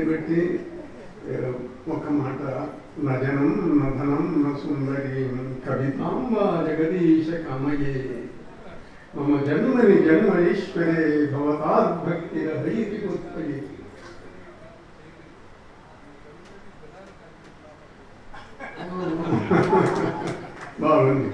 దాన్ని బట్టి ఒక మాట నజనం నధనం సుందరి కవితాం వా జగదీశ కమయే. మమ జన్మని జన్మనీశ్వరే భవతాద్భక్తిరహైతి ఉత్పయే బాగుంది.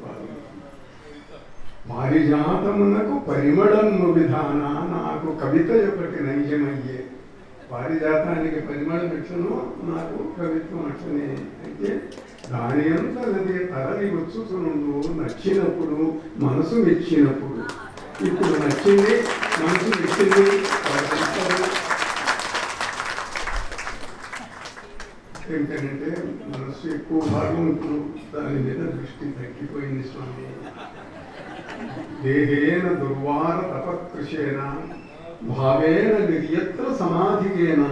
బాగుంది. పారిజాతమునకు పరిమళము విధాన నాకు కవిత ఒకటి నైజమయ్యే. పారిజాతానికి పరిమళ ఎట్లనో నాకు కవిత్వం అట్లనే. అయితే దాని అంతది తరలి వచ్చుతునుండు నచ్చినప్పుడు మనసు మెచ్చినప్పుడు. ఇప్పుడు నచ్చింది మనసు మెచ్చింది ఏంటంటే మనసు ఎక్కువ భాగం ఇప్పుడు దాని మీద దృష్టి తగ్గిపోయింది స్వామి. దేహేన దుర్వార తపకృషేణ భావేన నిర్యత్ర సమాధికేన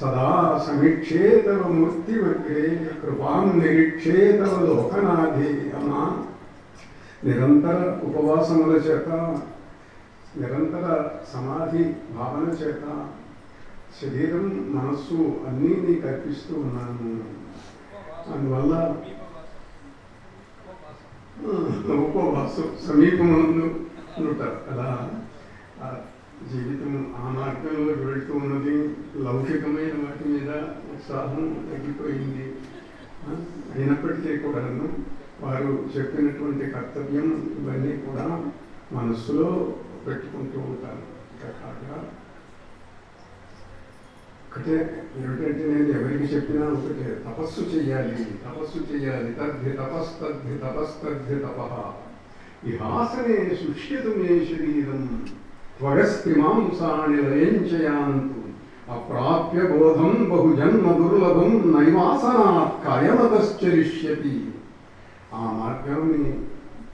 సదా సమీక్షేతవ మూర్తివగ్రే కృపాం నిరీక్షేతవ లోకనాథే అమ్మా నిరంతర ఉపవాసముల చేత నిరంతర సమాధి భావన చేత శరీరం మనస్సు అన్నీ నీకు అర్పిస్తూ ఉన్నాను. అందువల్ల ఉపవాసం సమీపమునందు ఉంటారు జీవితం ఆ మార్గంలో వెళ్తూ ఉన్నది. లౌకికమైన వాటి మీద ఉత్సాహం తగ్గిపోయింది. అయినప్పటికీ కూడాను వారు చెప్పినటువంటి కర్తవ్యం ఇవన్నీ కూడా మనస్సులో పెట్టుకుంటూ ఉంటారు. ఇంకా కాగా ఒకటే ఏమిటంటే నేను ఎవరికి చెప్పినా ఒకటే తపస్సు చేయాలి తపస్సు చేయాలి తద్ధి తపస్తద్ధి తపస్తద్ధి తప. ఇహాసనే సుష్యతు మే శరీరం. త్వగస్తి మాంసాని లయంచయాంతు అప్రాప్య బోధం బహుజన్మ దుర్లభం నైవాసనాత్ కయమతశ్చరిష్యతి ఆ మార్గాన్ని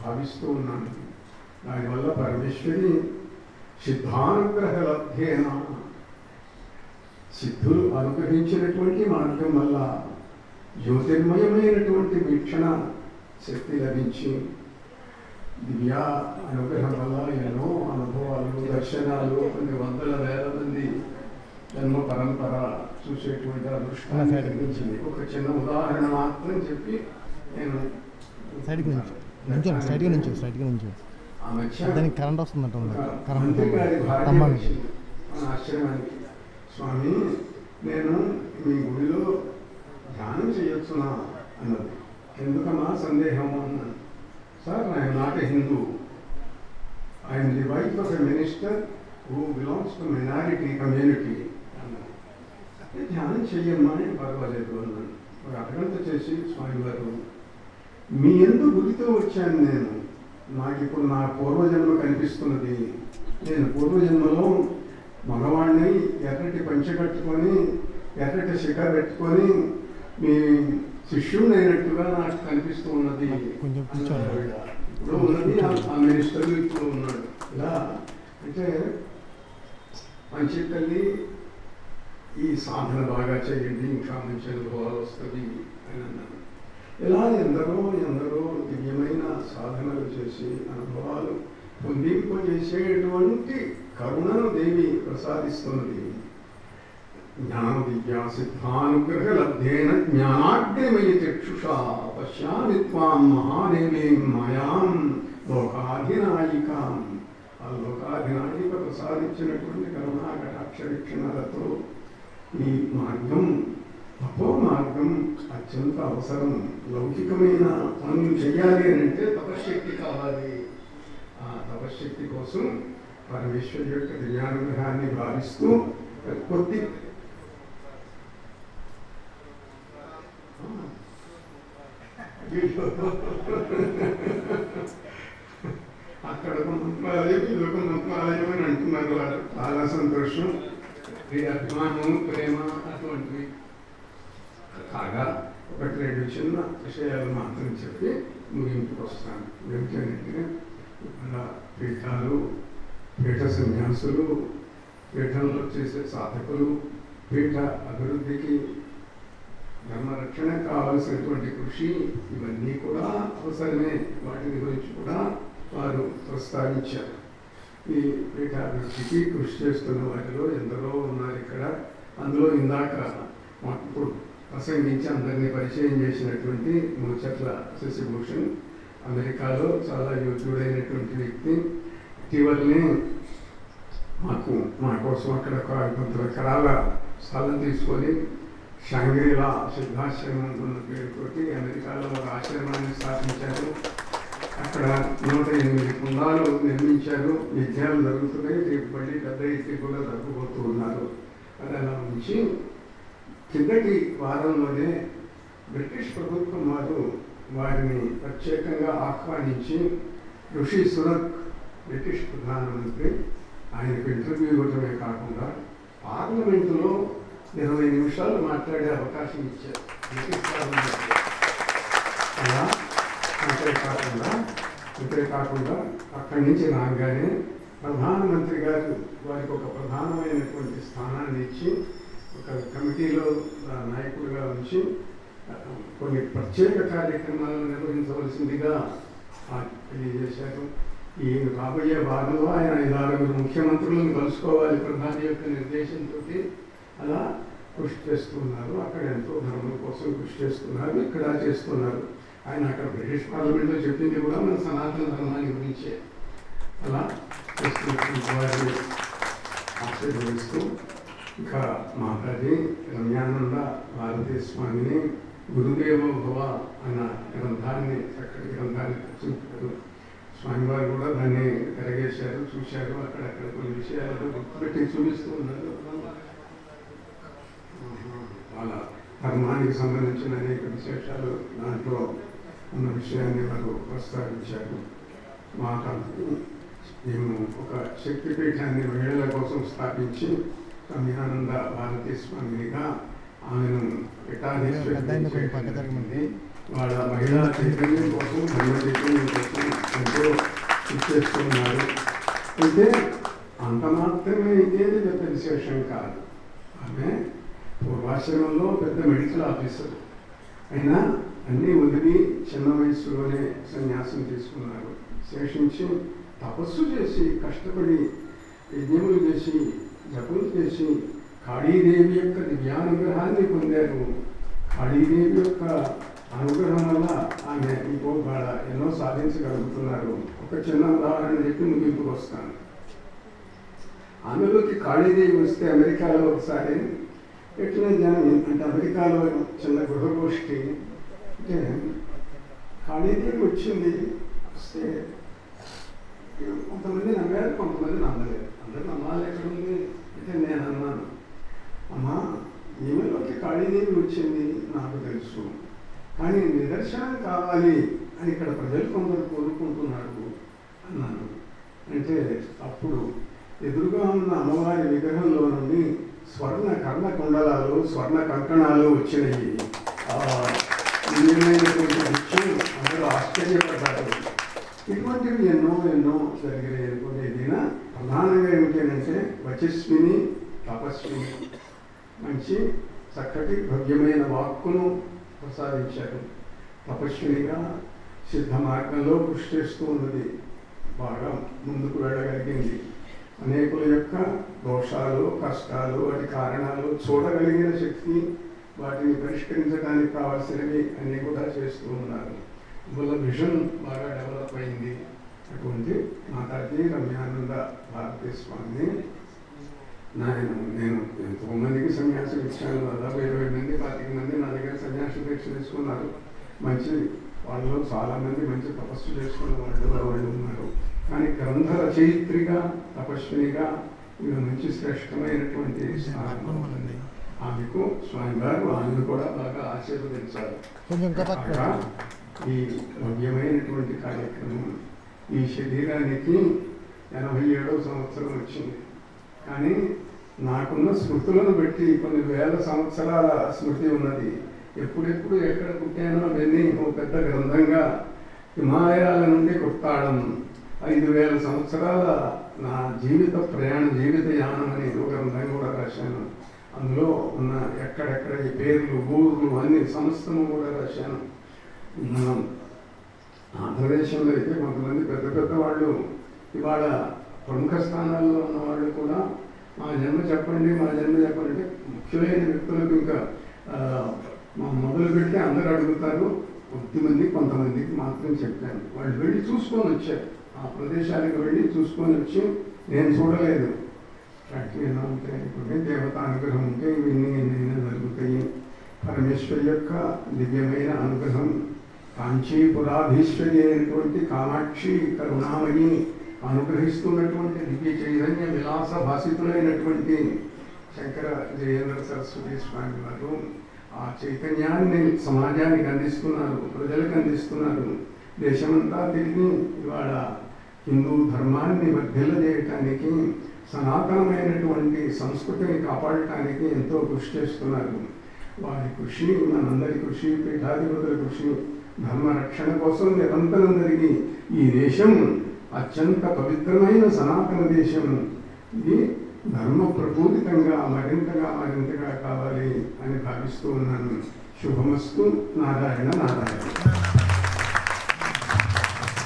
భావిస్తూ ఉన్నాను. దానివల్ల పరమేశ్వరి సిద్ధానుగ్రహ లబ్ధేన సిద్ధులు అనుగ్రహించినటువంటి మార్గం వల్ల జ్యోతిర్మయమైనటువంటి వీక్షణ శక్తి లభించి దివ్య అనుగ్రహం వల్ల ఎన్నో దర్శనాలు కొన్ని వందల వేల మంది జన్మ పరంపర చూసేటువంటి అదృష్టాన్ని కలిగించింది ఒక చిన్న ఉదాహరణ మాత్రం చెప్పి నేను సైడ్కి నుంచి స్ట్రైట్గా నుంచి దానికి కరెంట్ వస్తుందంట కరెంట్ ఆశ్రమానికి. స్వామి నేను మీ గుడిలో ధ్యానం చేయొచ్చునా? అన్నది. ఎందుకమ్మా సందేహం? అన్నాను. Sir I'm not a Hindu. The wife of a minister who belongs to minority community అన్నది "ఏ, ధ్యానం చెయ్యమ్మా అని పర్వాలేదు అన్నాను ఒక అరగంట చేసి స్వామివారు మీ ఎందు గురితో వచ్చాను నేను. నాకు ఇప్పుడు నా పూర్వజన్మ కనిపిస్తున్నది. నేను పూర్వజన్మలో మగవాడిని ఎర్రటి పంచె కట్టుకొని ఎర్రటి శిఖ పెట్టుకొని మీ శిష్యుడిని అయినట్టుగా నాకు కనిపిస్తూ ఉన్నది. ఇప్పుడు ఉన్నది ఆ- మినిస్టర్ ఇప్పుడు ఉన్నాడు. ఇలా అంటే మంచి తల్లి ఈ సాధన బాగా చేయండి ఇంకా మంచి అనుభవాలు వస్తుంది అని అన్నాను ఇలా ఎందరో ఎందరో దివ్యమైన సాధనలు చేసి అనుభవాలు పొందింపజేసేటువంటి కరుణను దేవి ప్రసాదిస్తున్నది. జ్ఞాన విద్యా సిద్ధానుగ్రహ లబ్ధేన జ్ఞానాగ్నిమయ చక్షుషా పశ్యామి త్వాం మహాదేవీం మాయాం లోకాధినాయికాం. ఆ లోకాధినాయిక ప్రసాదించినటువంటి కరుణా కటాక్ష వీక్షణలతో ఈ మార్గం తపో మార్గం అత్యంత అవసరం లౌకికమైన పనులు చేయాలి అని అంటే తపశ్శక్తి కావాలి ఆ తపశ్శక్తి కోసం పరమేశ్వరి యొక్క దివ్యానుగ్రహాన్ని భావిస్తూ కొద్ది అక్కడ ఒక మంత్రాలయం ఇది ఒక మంత్రాలయం అని అంటున్నారు వారు చాలా సంతోషం. ఈ అభిమానం ప్రేమ అటువంటివి. కాగా ఒకటి రెండు చిన్న విషయాలు మాత్రం చెప్పి ముగింపుకు వస్తాను. ఏమిటంటే ఇక్కడ పీఠాలు పీఠ సన్యాసులు పీఠంలో చేసే సాధకులు పీఠ అభివృద్ధికి ధర్మరక్షణ కావలసినటువంటి కృషి ఇవన్నీ కూడా అవసరమే. వాటిని గురించి కూడా వారు ప్రస్తావించారు. ఈ పీఠాభివృద్ధికి కృషి చేస్తున్న వాటిలో ఎందరో ఉన్నారు ఇక్కడ. అందులో ఇందాక మాకు ఇప్పుడు ప్రసంగించి అందరినీ పరిచయం చేసినటువంటి ముచ్చట్ల శశిభూషణ్ అమెరికాలో చాలా యోగ్యుడైనటువంటి వ్యక్తి. ఇటీవలనే మాకు మా కోసం అక్కడ ఒక కొంత ఎకరాల స్థలం తీసుకొని షంగ్రీలా సిద్ధాశ్రమం ఉన్న పేరుతోటి అమెరికాలో ఒక ఆశ్రమాన్ని స్థాపించారు. అక్కడ నూట ఎనిమిది కుందాలు నిర్మించారు. యజ్ఞాలు జరుగుతున్నాయి. రేపు మళ్ళీ పెద్ద ఎత్తి కూడా తగ్గిపోతూ ఉన్నారు. అది అలా ఉంచి కిందటి వారంలోనే బ్రిటిష్ ప్రభుత్వం వారు వారిని ప్రత్యేకంగా ఆహ్వానించి ఋషి సునక్ బ్రిటిష్ ప్రధానమంత్రి ఆయనకు ఇంటర్వ్యూ ఇవ్వటమే కాకుండా పార్లమెంటులో ఇరవై నిమిషాలు మాట్లాడే అవకాశం ఇచ్చారు. అలా ఇక్కడే కాకుండా ఇక్కడే కాకుండా అక్కడి నుంచి రాగానే ప్రధానమంత్రి గారు వారికి ఒక ప్రధానమైనటువంటి స్థానాన్ని ఇచ్చి ఒక కమిటీలో నాయకుడిగా ఉంచి కొన్ని ప్రత్యేక కార్యక్రమాలను నిర్వహించవలసిందిగా తెలియజేశారు. ఈ రాబోయే భాగంలో ఆయన ఐదు ఆరుగురు ముఖ్యమంత్రులను కలుసుకోవాలి ప్రధాని యొక్క నిర్దేశంతో అలా కృషి చేస్తున్నారు. అక్కడ ఎంతో ధర్మం కోసం కృషి చేస్తున్నారు. ఇక్కడ చేస్తున్నారు. ఆయన అక్కడ బ్రిటిష్ పార్లమెంట్లో చెప్పింది కూడా మన సనాతన ధర్మాన్ని గురించే. అలా చేస్తున్నారు. ఆశీర్వదిస్తూ ఇంకా మాతాజీ రమ్యానంద భారతీ స్వామిని గురుదేవ భవ అన్న గ్రంథాన్ని చక్కటి గ్రంథాన్ని రచించారు స్వామివారు కూడా దాన్ని తిరగేశారు చూశారు. అక్కడక్కడ కొన్ని విషయాలు గుర్తుపెట్టి చూపిస్తూ ఉన్నారు. వాళ్ళ ధర్మానికి సంబంధించిన అనేక విశేషాలు దాంట్లో ఉన్న విషయాన్ని వారు ప్రస్తావించారు. మా మేము ఒక శక్తిపీఠాన్ని మహిళల కోసం స్థాపించి సమయానంద భారతీ స్వామినిగా ఆమెను పీఠాధీశ్వరి. వాళ్ళ మహిళా చైతన్యం కోసం మహిళా చైతన్యం కోసం ఎంతో చేస్తున్నారు. అయితే అంత మాత్రమే ఇదేది పెద్ద విశేషం కాదు. ఆమె పూర్వాశ్రమంలో పెద్ద మెడికల్ ఆఫీసర్. అయినా అన్నీ వదిలి చిన్న వయసులోనే సన్యాసం తీసుకున్నారు. శేషించి తపస్సు చేసి కష్టపడి యజ్ఞములు చేసి జపములు చేసి కాళీదేవి యొక్క దివ్యానుగ్రహాన్ని పొందారు. కాళీదేవి యొక్క అనుగ్రహం వల్ల ఆమె ఇంకో బాడ ఎన్నో సాధించగలుగుతున్నారు. ఒక చిన్న ఉదాహరణ చెప్పి ముగింపుకు వస్తాను. ఆమెలోకి కాళీదేవి వస్తే అమెరికాలో ఒకసారి ఎట్లా జ్ఞానం? అంటే అమెరికాలో చిన్న గృహగోష్ఠి అంటే కాళీదేవి వచ్చింది. వస్తే కొంతమంది నమ్మారు కొంతమంది నమ్మలేదు. అందరూ నమ్మాలి ఎక్కడ ఉంది? అయితే నేను అన్నాను అమ్మా ఈమెలోకి కాళీదేవి వచ్చింది నాకు తెలుసు. కానీ నిదర్శనం కావాలి అని ఇక్కడ ప్రజలు కొందరు కోరుకుంటున్నారు అన్నాను. అంటే అప్పుడు ఎదురుగా ఉన్న అమ్మవారి విగ్రహంలో నుండి స్వర్ణ కర్ణ కుండలాలు స్వర్ణ కంకణాలు వచ్చినాయి. ఆ విషయం అందరూ ఆశ్చర్యపడ్డారు. ఇటువంటివి ఎన్నో ఎన్నో జరిగినాయి అనుకునేదినా ప్రధానంగా ఏమిటంటే వచస్విని తపస్విని మంచి చక్కటి భవ్యమైన వాక్కును ప్రసాదించారు. తపస్వినిగా సిద్ధ మార్గంలో కృషి చేస్తూ ఉన్నది. బాగా ముందుకు వెళ్ళగలిగింది. అనేకుల యొక్క దోషాలు కష్టాలు వాటి కారణాలు చూడగలిగిన శక్తి వాటిని పరిష్కరించడానికి కావాల్సినవి అన్నీ కూడా చేస్తూ ఉన్నారు. వాళ్ళ విజన్ బాగా డెవలప్ అయింది. అటువంటి మాతాజీ రమ్యానంద భారతీ స్వామిని నేను నేను ఎంతో మందికి సన్యాసం ఇచ్చాను. దాదాపు ఇరవై మంది పాతిక మంది నా దగ్గర సన్యాస దీక్ష తీసుకున్నారు. మంచి వాళ్ళు చాలామంది మంచి తపస్సు చేసుకున్న వాళ్ళు వాళ్ళు ఉన్నారు. కానీ గ్రంథ రచయిత్రిగా తపస్వినిగా ఇవి మంచి శ్రేష్టమైనటువంటి స్థానం ఉంది. ఆమెకు స్వామి గారు ఆమెను కూడా బాగా ఆశీర్వదించారు. ఈ భవ్యమైనటువంటి కార్యక్రమం ఈ శరీరానికి ఎనభై ఏడవ సంవత్సరం వచ్చింది. కానీ నాకున్న స్మృతులను బట్టి కొన్ని వేల సంవత్సరాల స్మృతి ఉన్నది. ఎప్పుడెప్పుడు ఎక్కడ పుట్టానో అవన్నీ ఓ పెద్ద గ్రంథంగా హిమాలయాల నుండి కొట్టాడం. ఐదు వేల సంవత్సరాల నా జీవిత ప్రయాణ జీవిత యానం అని ఒక గ్రంథం కూడా రాశాను. అందులో ఉన్న ఎక్కడెక్కడ ఈ పేర్లు ఊర్లు అన్ని సంస్థను కూడా రాశాను. మనం ఆంధ్రదేశంలో అయితే కొంతమంది పెద్ద పెద్ద వాళ్ళు ఇవాళ ప్రముఖ స్థానాల్లో ఉన్న వాళ్ళు కూడా మా జన్మ చెప్పండి మా జన్మ చెప్పండి అంటే ముఖ్యమైన వ్యక్తులకు ఇంకా మొదలు పెడితే అందరూ అడుగుతారు. కొద్దిమంది కొంతమందికి మాత్రం చెప్పాను. వాళ్ళు వెళ్ళి చూసుకొని వచ్చారు. ఆ ప్రదేశాలకు వెళ్ళి చూసుకొని వచ్చి నేను చూడలేదు. ఫ్యాక్టరీ ఉంటాయి? ఇప్పుడు దేవత అనుగ్రహం ఉంటే ఇవన్నీ ఎన్నైనా జరుగుతాయి. పరమేశ్వరి యొక్క దివ్యమైన అనుగ్రహం కాంచీపురాధీశ్వరి అయినటువంటి కామాక్షి కరుణామయి అనుగ్రహిస్తున్నటువంటి దివ్య చైతన్య విలాస భాషితులైనటువంటి శంకర జయేంద్ర సరస్వతి స్వామి వారు ఆ చైతన్యాన్ని సమాజానికి అందిస్తున్నారు ప్రజలకు అందిస్తున్నారు. దేశమంతా తిరిగి ఇవాళ హిందూ ధర్మాన్ని వర్ధిల్లజేయటానికి సనాతనమైనటువంటి సంస్కృతిని కాపాడటానికి ఎంతో కృషి చేస్తున్నారు. వారి కృషి మనందరి కృషి పీఠాధిపతుల కృషి ధర్మ రక్షణ కోసం నిరంతరం జరిగి ఈ దేశం అత్యంత పవిత్రమైన సనాతన దేశం. ఇది ధర్మ ప్రపూరితంగా మరింతగా మరింతగా కావాలి అని భావిస్తూ ఉన్నాను. శుభమస్తు. నారాయణ నారాయణ.